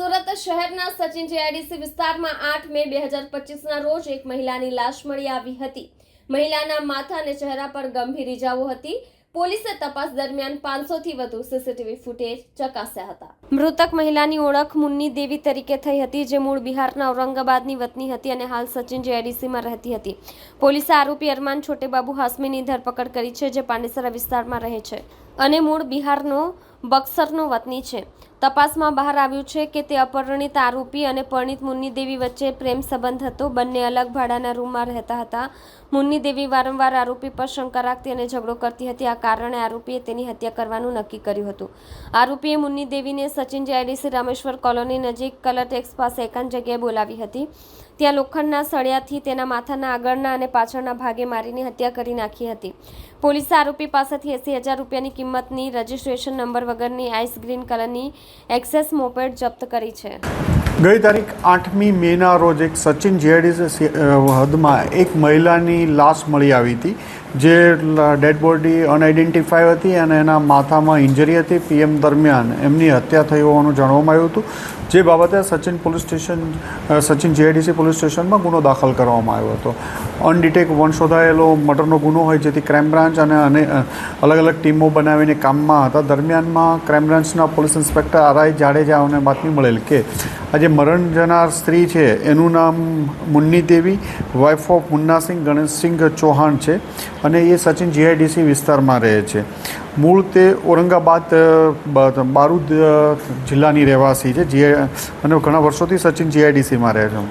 સુરત શહેરના સચિન જેઆઈડીસી વિસ્તારમાં આઠ મે બે હજાર પચીસના રોજ એક મહિલાની લાશ મળી આવી હતી. મહિલાના માથા અને ચહેરા પર ગંભીર ઇજાઓ હતી. પોલીસે તપાસ દરમિયાન પાંચસોથી વધુ સીસીટીવી ફૂટેજ ચકાસ્યા હતા. મૃતક મહિલાની ઓળખ મુન્ની દેવી તરીકે થઈ હતી, જે મૂળ બિહારના ઔરંગાબાદની વતની હતી અને હાલ સચિન જેઆઈડીસીમાં રહેતી હતી. પોલીસે આરોપી અરમાન છોટેબાબુ હાસમીની ધરપકડ કરી છે, જે પાંડેસરા વિસ્તારમાં રહે છે અને મૂળ બિહારનો બક્સરનો વતની છે. તપાસમાં બહાર આવ્યું છે કે તે અપરિણિત આરોપી અને પરણિત મુન્ની દેવી વચ્ચે પ્રેમ સંબંધ હતો. બંને અલગ ભાડાના રૂમમાં રહેતા હતા. મુન્ની દેવી વારંવાર આરોપી પર શંકા રાખતી અને ઝઘડો કરતી હતી. આ કારણે આરોપીએ તેની હત્યા કરવાનું નક્કી કર્યું હતું. આરોપીએ મુન્ની દેવીને સચિન જેઆઈડીસી રામેશ્વર કોલોની નજીક કલર ટેક્સ પાસે એકાંત જગ્યાએ બોલાવી હતી. ત્યાં લોખંડના સળિયાથી તેના માથાના આગળના અને પાછળના ભાગે મારીને હત્યા કરી નાખી હતી. પોલીસે આરોપી પાસેથી એસી હજાર રૂપિયાની કિંમતની રજિસ્ટ્રેશન નંબર વગરની આઈસ ગ્રીન કલરની એક્સેસ મોપેડ જપ્ત કરી છે. ગઈ તારીખ આઠમી મેના રોજ એક સચિન જીઆઈડીસી હદમાં એક મહિલાની લાશ મળી આવી હતી. જે ડેડ બોડી અનઆઇડેન્ટિફાઈ હતી અને એના માથામાં ઇન્જરી હતી પીએમ દરમિયાન. એમની હત્યા થઈ હોવાનું જાણવામાં આવ્યું હતું. જે બાબતે Sachin police station Sachin JDC police સ્ટેશનમાં ગુનો દાખલ કરવામાં આવ્યો હતો. અનડિટેક વન શોધાયેલો મર્ડરનો ગુનો હોય જેથી ક્રાઇમ બ્રાન્ચ અને અને અલગ અલગ ટીમો બનાવીને કામમાં હતા. દરમિયાનમાં ક્રાઇમ બ્રાન્ચના પોલીસ ઇન્સ્પેક્ટર આરઆઈ જાડેજાઓને બાતમી મળેલ કે આજે મરણ જનાર સ્ત્રી છે, એનું નામ મુન્ની દેવી વાઇફ ઓફ મુન્નાસિંહ ગણેશસિંહ ચૌહાણ છે અને એ સચિન જીઆઈડીસી વિસ્તારમાં રહે છે. મૂળ તે ઔરંગાબાદ બારૂદ જિલ્લાની રહેવાસી છે, જે, અને ઘણા વર્ષોથી સચિન જીઆઈડીસીમાં રહે છે.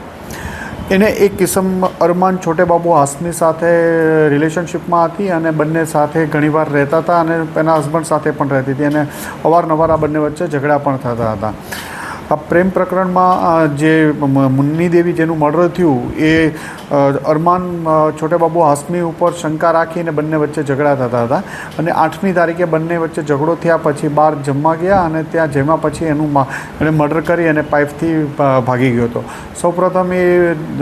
એને એક કિસમ અરમાન છોટેબાબુ હાસમી સાથે રિલેશનશિપમાં હતી અને બંને સાથે ઘણીવાર રહેતા હતા અને એના હસબન્ડ સાથે પણ રહેતી હતી અને અવારનવાર આ બંને વચ્ચે ઝઘડા પણ થતા હતા. આ પ્રેમ પ્રકરણમાં જે મુન્ની દેવી જેનું મર્ડર થયું, એ અરમાન છોટે છોટેબાબુ હાસમી ઉપર શંકા રાખીને બંને વચ્ચે ઝઘડા થતા હતા. અને આઠમી તારીખે બંને વચ્ચે ઝઘડો થયા પછી બહાર જમવા ગયા અને ત્યાં જમ્યા પછી એનું એણે મર્ડર કરી અને પાઇપથી ભાગી ગયો હતો. સૌપ્રથમ એ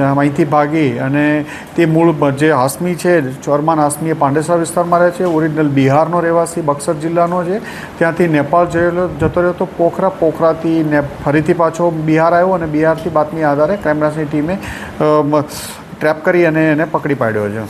અહીંથી ભાગી અને તે મૂળ જે હાસમી છે, ચોરમાન હાસમી એ પાંડેસરા વિસ્તારમાં રહે છે. ઓરિજિનલ બિહારનો રહેવાસી બક્સર જિલ્લાનો છે. ત્યાંથી નેપાળ જયેલો, જતો રહ્યો હતો પોખરા, પોખરાથી ને, ફરીથી પાછો બિહાર આવ્યો અને બિહારથી બાતમી આધારે ક્રાઇમ બ્રાન્ચની ટીમે ટ્રેપ કરી અને એને પકડી પાડ્યો છે.